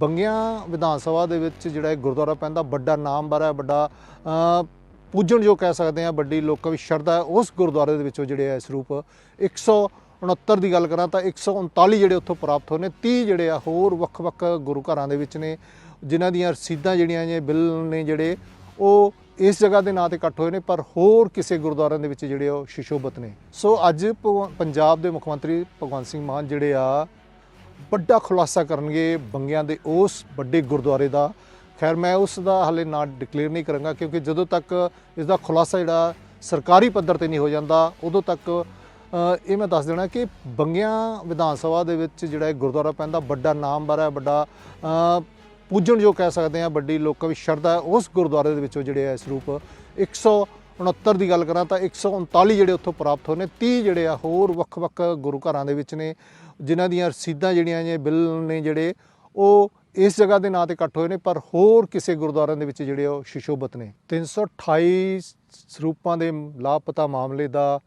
ਬੰਗਿਆਂ ਵਿਧਾਨ ਸਭਾ ਦੇ ਵਿੱਚ ਜਿਹੜਾ ਇਹ ਗੁਰਦੁਆਰਾ ਪੈਂਦਾ, ਵੱਡਾ ਨਾਮਵਰ ਹੈ ਵੱਡਾ ਪੂਜਣ ਜੋ ਕਹਿ ਸਕਦੇ ਆ ਵੱਡੀ ਲੋਕਾਂ ਵਿੱਚ ਸ਼ਰਧਾ ਹੈ, ਉਸ ਗੁਰਦੁਆਰੇ ਦੇ ਵਿੱਚੋਂ ਜਿਹੜੇ ਆ ਸਰੂਪ 169 ਦੀ ਗੱਲ ਕਰਾਂ ਤਾਂ 139 ਜਿਹੜੇ ਉੱਥੋਂ ਪ੍ਰਾਪਤ ਹੋਏ ਨੇ 30 ਜਿਹੜੇ ਆ ਹੋਰ ਵੱਖ-ਵੱਖ ਗੁਰੂ ਘਰਾਂ ਦੇ ਵਿੱਚ ਨੇ, ਜਿਨ੍ਹਾਂ ਦੀਆਂ ਰਸੀਦਾਂ ਜਿਹੜੀਆਂ ਨੇ, ਬਿੱਲ ਨੇ ਜਿਹੜੇ, ਉਹ ਇਸ ਜਗ੍ਹਾ ਦੇ ਨਾਂ ਤੇ ਇਕੱਠ ਹੋਏ ਨੇ, ਪਰ ਹੋਰ ਕਿਸੇ ਗੁਰਦੁਆਰਿਆਂ ਦੇ ਵਿੱਚ ਜਿਹੜੇ ਉਹ ਸ਼ਿਸ਼ੋਭਤ ਨੇ। ਸੋ ਅੱਜ ਭਗਵ- ਪੰਜਾਬ ਦੇ ਮੁੱਖ ਮੰਤਰੀ ਭਗਵੰਤ ਸਿੰਘ ਮਾਨ ਜਿਹੜੇ ਆ ਵੱਡਾ ਖੁਲਾਸਾ ਕਰਨਗੇ ਬੰਗਿਆਂ ਦੇ ਉਸ ਵੱਡੇ ਗੁਰਦੁਆਰੇ ਦਾ। ਖੈਰ, ਮੈਂ ਉਸ ਦਾ ਹਲੇ ਨਾ ਡਿਕਲੇਅਰ ਨਹੀਂ ਕਰਾਂਗਾ ਕਿਉਂਕਿ ਜਦੋਂ ਤੱਕ ਇਸ ਦਾ ਖੁਲਾਸਾ ਜਿਹੜਾ ਸਰਕਾਰੀ ਪੱਧਰ ਤੇ ਨਹੀਂ ਹੋ ਜਾਂਦਾ, ਉਦੋਂ ਤੱਕ ਇਹ ਮੈਂ ਦੱਸ ਦੇਣਾ ਕਿ ਬੰਗਿਆਂ ਵਿਧਾਨ ਸਭਾ ਦੇ ਵਿੱਚ ਜਿਹੜਾ ਇਹ ਗੁਰਦੁਆਰਾ ਪੈਂਦਾ, ਵੱਡਾ ਨਾਮਵਰ ਹੈ, ਵੱਡਾ ਪੂਜਣ ਜੋ ਕਹਿ ਸਕਦੇ ਆ ਵੱਡੀ ਲੋਕਾਂ ਵਿੱਚ ਸ਼ਰਧਾ ਉਸ ਗੁਰਦੁਆਰੇ ਦੇ ਵਿੱਚੋਂ ਜਿਹੜੇ ਇਸ ਰੂਪ 100 69 ਦੀ ਗੱਲ ਕਰਾਂ ਤਾਂ 139 ਜਿਹੜੇ ਉੱਥੋਂ ਪ੍ਰਾਪਤ ਹੋਏ ਨੇ 30 ਜਿਹੜੇ ਆ ਹੋਰ ਵੱਖ-ਵੱਖ ਗੁਰੂ ਘਰਾਂ ਦੇ ਵਿੱਚ ਨੇ, ਜਿਨ੍ਹਾਂ ਦੀਆਂ ਰਸੀਦਾਂ ਜਿਹੜੀਆਂ ਨੇ, ਬਿੱਲ ਨੇ ਜਿਹੜੇ, ਉਹ ਇਸ ਜਗ੍ਹਾ ਦੇ ਨਾਂ ਤੇ ਇਕੱਠ ਹੋਏ ਨੇ, ਪਰ ਹੋਰ ਕਿਸੇ ਗੁਰਦੁਆਰਿਆਂ ਦੇ ਵਿੱਚ ਜਿਹੜੇ ਉਹ ਸ਼ਿਸ਼ੋਬਤ ਨੇ। 328 ਸਰੂਪਾਂ ਦੇ ਲਾਪਤਾ ਮਾਮਲੇ ਦਾ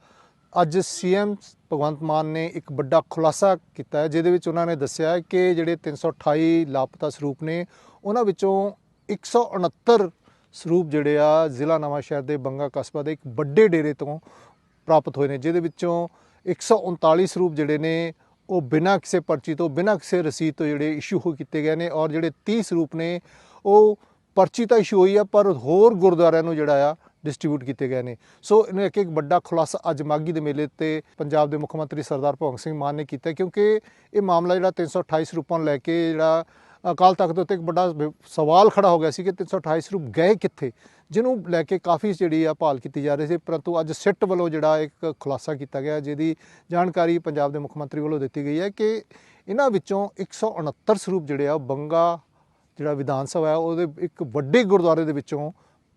ਅੱਜ ਸੀਐਮ ਭਗਵੰਤ ਮਾਨ ਨੇ ਇੱਕ ਵੱਡਾ ਖੁਲਾਸਾ ਕੀਤਾ ਹੈ, ਜਿਹਦੇ ਵਿੱਚ ਉਹਨਾਂ ਨੇ ਦੱਸਿਆ ਕਿ ਜਿਹੜੇ 328 ਲਾਪਤਾ ਸਰੂਪ ਨੇ, ਉਹਨਾਂ ਵਿੱਚੋਂ 169 ਸਰੂਪ ਜਿਹੜੇ ਆ ਜ਼ਿਲ੍ਹਾ ਨਵਾਂ ਸ਼ਹਿਰ ਦੇ ਬੰਗਾ ਕਸਬਾ ਦੇ ਇੱਕ ਵੱਡੇ ਡੇਰੇ ਤੋਂ ਪ੍ਰਾਪਤ ਹੋਏ ਨੇ, ਜਿਹਦੇ ਵਿੱਚੋਂ 139 ਸਰੂਪ ਜਿਹੜੇ ਨੇ, ਉਹ ਬਿਨਾਂ ਕਿਸੇ ਪਰਚੀ ਤੋਂ, ਬਿਨਾਂ ਕਿਸੇ ਰਸੀਦ ਤੋਂ ਜਿਹੜੇ ਇਸ਼ੂ ਹੋ ਕੀਤੇ ਗਏ ਨੇ ਔਰ ਜਿਹੜੇ 30 ਸਰੂਪ ਨੇ, ਉਹ ਪਰਚੀ ਤਾਂ ਇਸ਼ੂ ਹੋਈ ਆ, ਪਰ ਹੋਰ ਗੁਰਦੁਆਰਿਆਂ ਨੂੰ ਜਿਹੜਾ ਆ ਡਿਸਟ੍ਰੀਬਿਊਟ ਕੀਤੇ ਗਏ ਨੇ। ਸੋ ਇਹਨੂੰ ਇੱਕ ਇੱਕ ਵੱਡਾ ਖੁਲਾਸਾ ਅੱਜ ਮਾਗੀ ਦੇ ਮੇਲੇ ਤੇ ਪੰਜਾਬ ਦੇ ਮੁੱਖ ਮੰਤਰੀ ਸਰਦਾਰ ਭਗਵੰਤ ਸਿੰਘ ਮਾਨ ਨੇ ਕੀਤਾ, ਕਿਉਂਕਿ ਇਹ ਮਾਮਲਾ ਜਿਹੜਾ 328 ਸਰੂਪਾਂ ਨੂੰ ਲੈ ਕੇ ਜਿਹੜਾ ਅਕਾਲ ਤਖਤ ਦੇ ਉੱਤੇ ਇੱਕ ਵੱਡਾ ਸਵਾਲ ਖੜਾ ਹੋ ਗਿਆ ਸੀ ਕਿ 328 ਸਰੂਪ ਗਏ ਕਿੱਥੇ? ਜਿਹਨੂੰ ਲੈ ਕੇ ਕਾਫੀ ਜਿਹੜੀ ਆ ਭਾਲ ਕੀਤੀ ਜਾ ਰਹੀ ਸੀ, ਪਰੰਤੂ ਅੱਜ ਸਿੱਟ ਵੱਲੋਂ ਜਿਹੜਾ ਇੱਕ ਖੁਲਾਸਾ ਕੀਤਾ ਗਿਆ, ਜਿਹਦੀ ਜਾਣਕਾਰੀ ਪੰਜਾਬ ਦੇ ਮੁੱਖ ਮੰਤਰੀ ਵੱਲੋਂ ਦਿੱਤੀ ਗਈ ਹੈ ਕਿ ਇਹਨਾਂ ਵਿੱਚੋਂ 169 ਸਰੂਪ ਜਿਹੜੇ ਆ, ਉਹ ਬੰਗਾ ਜਿਹੜਾ ਵਿਧਾਨ ਸਭਾ ਹੈ, ਉਹਦੇ ਇੱਕ ਵੱਡੇ ਗੁਰਦੁਆਰੇ ਦੇ ਵਿੱਚੋਂ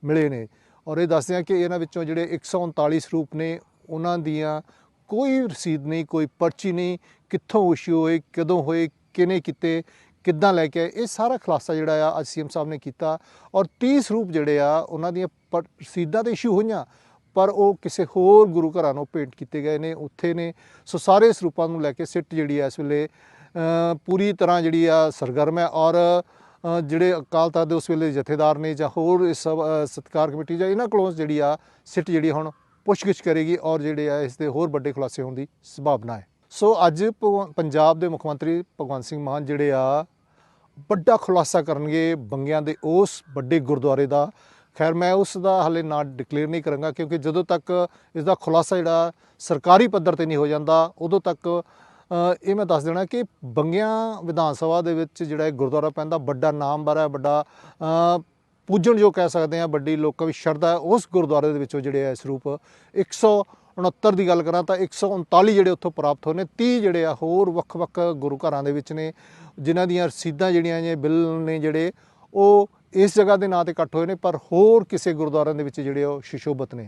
ਮਿਲੇ ਨੇ। ਔਰ ਇਹ ਦੱਸਦੇ ਆ ਕਿ ਇਹਨਾਂ ਵਿੱਚੋਂ ਜਿਹੜੇ 139 ਸਰੂਪ ਨੇ, ਉਹਨਾਂ ਦੀਆਂ ਕੋਈ ਰਸੀਦ ਨਹੀਂ, ਕੋਈ ਪਰਚੀ ਨਹੀਂ, ਕਿੱਥੋਂ ਇਸ਼ੂ ਹੋਏ, ਕਦੋਂ ਹੋਏ ਕਿਨੇ ਕੀਤੇ ਕਿੱਦਾਂ ਲੈ ਕੇ ਆਏ? ਇਹ ਸਾਰਾ ਖੁਲਾਸਾ ਜਿਹੜਾ ਆ ਅੱਜ ਸੀਐਮ ਸਾਹਿਬ ਨੇ ਕੀਤਾ ਔਰ 30 ਸਰੂਪ ਜਿਹੜੇ ਆ ਉਹਨਾਂ ਦੀਆਂ ਪਰ- ਰਸੀਦਾਂ ਤੇ ਇਸ਼ੂ ਹੋਈਆਂ ਪਰ ਉਹ ਕਿਸੇ ਹੋਰ ਗੁਰੂ ਘਰਾਂ ਨੂੰ ਭੇਂਟ ਕੀਤੇ ਗਏ ਨੇ ਉੱਥੇ ਨੇ। ਸੋ ਸਾਰੇ ਸਰੂਪਾਂ ਨੂੰ ਲੈ ਕੇ ਸਿੱਟ ਜਿਹੜੀ ਆ ਇਸ ਵੇਲੇ ਪੂਰੀ ਤਰ੍ਹਾਂ ਜਿਹੜੀ ਆ ਸਰਗਰਮ ਹੈ ਔਰ ਜਿਹੜੇ ਅਕਾਲ ਤਖਤ ਦੇ ਉਸ ਵੇਲੇ ਜਥੇਦਾਰ ਨੇ ਜਾਂ ਹੋਰ ਇਸ ਸਭ, ਸਤਿਕਾਰ ਕਮੇਟੀ ਜਾਂ ਇਹਨਾਂ ਕੋਲੋਂ ਜਿਹੜੀ ਆ ਸਿੱਟ ਜਿਹੜੀ ਹੁਣ ਪੁੱਛਗਿੱਛ ਕਰੇਗੀ ਔਰ ਜਿਹੜੇ ਆ ਇਸ ਦੇ ਹੋਰ ਵੱਡੇ ਖੁਲਾਸੇ ਹੋਣ ਦੀ ਸੰਭਾਵਨਾ ਹੈ। ਸੋ ਅੱਜ ਭਗਵ- ਪੰਜਾਬ ਦੇ ਮੁੱਖ ਮੰਤਰੀ ਭਗਵੰਤ ਸਿੰਘ ਮਾਨ ਜਿਹੜੇ ਆ ਵੱਡਾ ਖੁਲਾਸਾ ਕਰਨਗੇ ਬੰਗਿਆਂ ਦੇ ਉਸ ਵੱਡੇ ਗੁਰਦੁਆਰੇ ਦਾ। ਖੈਰ, ਮੈਂ ਉਸ ਦਾ ਹਲੇ ਨਾ ਡਿਕਲੇਅਰ ਨਹੀਂ ਕਰਾਂਗਾ ਕਿਉਂਕਿ ਜਦੋਂ ਤੱਕ ਇਸ ਦਾ ਖੁਲਾਸਾ ਜਿਹੜਾ ਸਰਕਾਰੀ ਪੱਧਰ ਤੇ ਨਹੀਂ ਹੋ ਜਾਂਦਾ, ਉਦੋਂ ਤੱਕ ਇਹ ਮੈਂ ਦੱਸ ਦੇਣਾ ਕਿ ਬੰਗਿਆਂ ਵਿਧਾਨ ਸਭਾ ਦੇ ਵਿੱਚ ਜਿਹੜਾ ਇਹ ਗੁਰਦੁਆਰਾ ਪੈਂਦਾ, ਵੱਡਾ ਨਾਮਵਰ ਹੈ ਵੱਡਾ ਪੂਜਣ ਜੋ ਕਹਿ ਸਕਦੇ ਆ ਵੱਡੀ ਲੋਕਾਂ ਵਿੱਚ ਸ਼ਰਧਾ ਉਸ ਗੁਰਦੁਆਰੇ ਦੇ ਵਿੱਚੋਂ ਜਿਹੜੇ ਇਸ ਰੂਪ। 100 69 ਦੀ ਗੱਲ ਕਰਾਂ ਤਾਂ 139 ਜਿਹੜੇ ਉੱਥੋਂ ਪ੍ਰਾਪਤ ਹੋਏ ਨੇ 30 ਜਿਹੜੇ ਆ ਹੋਰ ਵੱਖ-ਵੱਖ ਗੁਰੂ ਘਰਾਂ ਦੇ ਵਿੱਚ ਨੇ, ਜਿਨ੍ਹਾਂ ਦੀਆਂ ਰਸੀਦਾਂ ਜਿਹੜੀਆਂ ਨੇ, ਬਿੱਲ ਨੇ ਜਿਹੜੇ, ਉਹ ਇਸ ਜਗ੍ਹਾ ਦੇ ਨਾਂ ਤੇ ਇਕੱਠ ਹੋਏ ਨੇ, ਪਰ ਹੋਰ ਕਿਸੇ ਗੁਰਦੁਆਰਿਆਂ ਦੇ ਵਿੱਚ ਜਿਹੜੇ ਉਹ ਸ਼ਿਸ਼ੋਬਤ ਨੇ।